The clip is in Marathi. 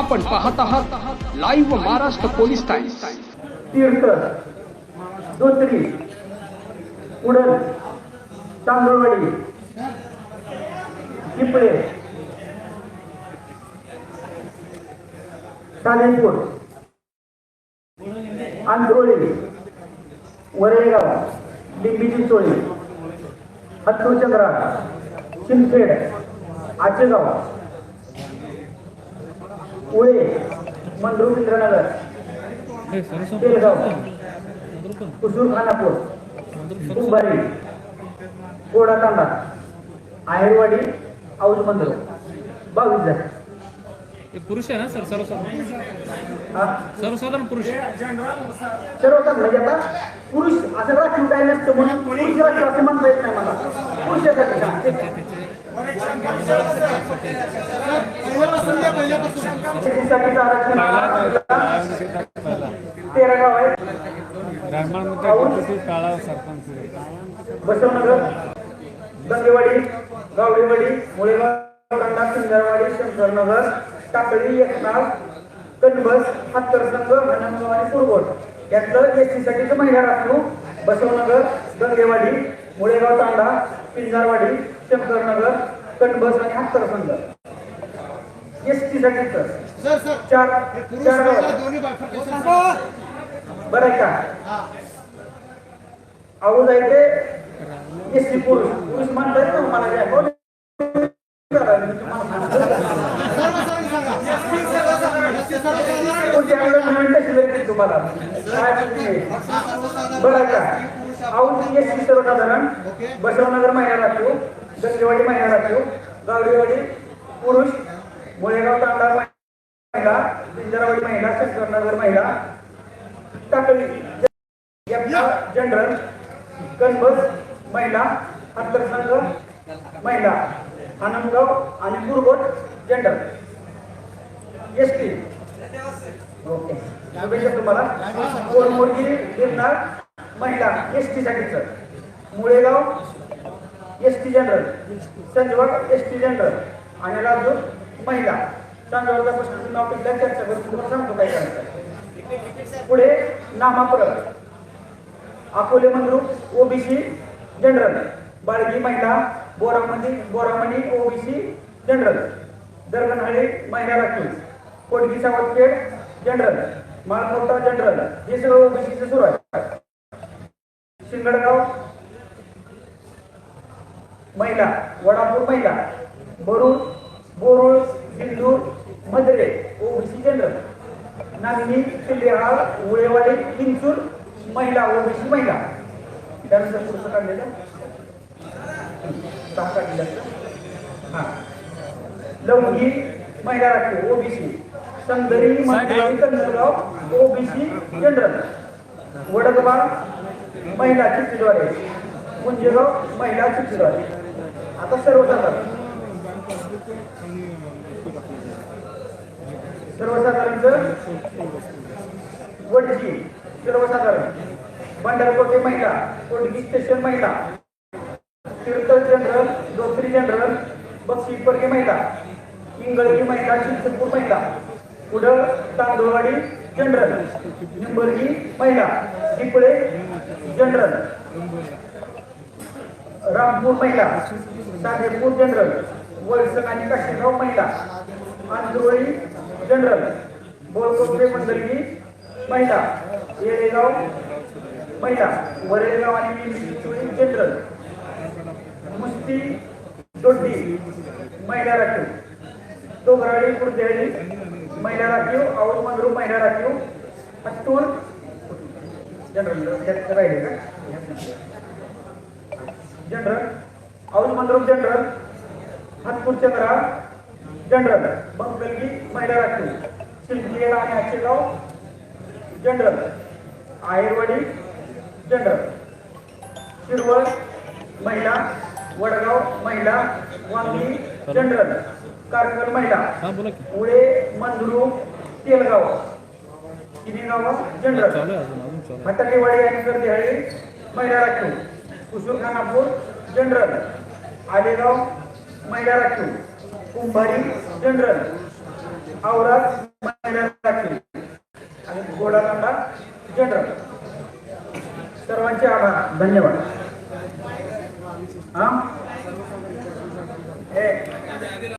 आपण पाहत आहात live Maharashtra police times Tirth Dotri Udan Tandulwadi Chiple Salepur Andhroli Waregaon Limbi Chincholi Hattuchandra Chinched Achegaon Ule Mandru Indranagar Telgaon. Kusur Khanapur Kumbhari Koda Tanda Aherwadi औज मंदिर बावीस जण. पुरुष आहे ना सर? सर्वसाधारण. सर्वसाधारण पुरुष. सर्व तर म्हणजे आता पुरुष असं राखीव काय नसतं म्हणून पुरुष राखीव असं म्हणता येत नाही मला आरक्षण तेरा गाव आहे काळा सरपंच. बसवनगर गंगेवाडी गावडेवाडी मुळेगाव तांडा सुंदरवाडी शंकरनगर टाकळी एकनाथ कणबस हत्तरसंग घनगाव आणि कुरगोड यातलं एस टी साठीचं महिला राखू बसवनगर गंगेवाडी मुळेगाव तांडा पिंजारवाडी शंकरनगर कनबस आणि हत्तरसंग एस टी साठीचं चार चार गाव बरं आहे का आहे ते एस टी पुरुष पुरुष म्हणतात ना मला काय बोल तुम्हाला काय माहिती? बरं आहे का आऊज एस सर्वसाधारण बसवनगर महिला राखीव गंगेवाडी महिला राखीव गावडेवाडी पुरुष मुळेगाव तांडा महिला पिंजरावाडी महिला शंकरनगर महिला टाकळी जनरल कनबस महिला अंतरसंघ महिला आनंदगाव आणि Kurgot general S T okay. शुभेच्छा तुम्हाला. कोरमोरगी गिरनार महिला S T Mulegaon S T general Sanjwad S T general आणि राजू महिला. संजवडचा प्रश्न नाव पिकल्या चर्चा करून तुम्हाला सांगतो काय करायचं. पुढे नामाप्रत अकोले मंद्रुप ओबीसी जनरल बाळगी महिला बोरामणी बोरामणी ओबीसी जनरल दरगणहळी महिला राखीव कोटगी सावतखेड जनरल माळमोठा जनरल हे सगळं ओबीसीचं सुरू आहे. शिंगडगाव महिला वडापूर महिला बरुळ बोरुळ सिंदूर मधरे ओबीसी जनरल नागनी किल्लेहाळ उळेवाडी चिंचूर महिला ओबीसी महिला. त्यानंतर पुरुष काढलेलं सहा काढलेलं. हा. लवंगी महिला राखीव ओबीसी. संदरी मंडळी कन्नडगाव ओबीसी जनरल वडगबा महिला चित्रद्वारे मुंजेगाव महिला चित्रद्वारे आता सर्वसाधारण सर्वसाधारणच वडकी. सर्वसाधारण भंडारकोटे महिला कोटगी स्टेशन महिला. तीर्थ जनरल दोत्री जनरल बक्षीपर्गे महिला. इंगळगी महिला चिंतपूर महिला. पुढं तांदूळवाडी जनरल. निंबर्गी महिला. चिपळे जनरल. रामपूर महिला सागेपूर जनरल. वळसंग आणि काशीगाव महिला. आंधोळी जनरल. बोलकोपे मंडळी महिला. येळेगाव महिला. वरेगाव आणि जनरल. मुस्ती दोड्डी महिला राखीव. डोंगराळी कुर्देहळी महिला राखीव. और महिला राखीव. हत्तूर जनरल राहिले general Auj Mandrup general Hatpur Chandra general Bangalgi महिला राखीव सिंदखेड आणि आचेगाव जनरल आहेरवाडी जनरल शिरवळ महिला वडगाव महिला वांगी जनरल कारकल महिला उळे मंदरू तेलगाव तिन्ही गाव जनरल हटकेवाडी आणि गर्दीहळी महिला राखीव कुसुर खानापूर जनरल. आलेगाव महिला राखीव कुंभारी जनरल. औरा महिला राखीव आणि गोडाकांडा जनरल. सर्वांचे आभार. धन्यवाद. हा?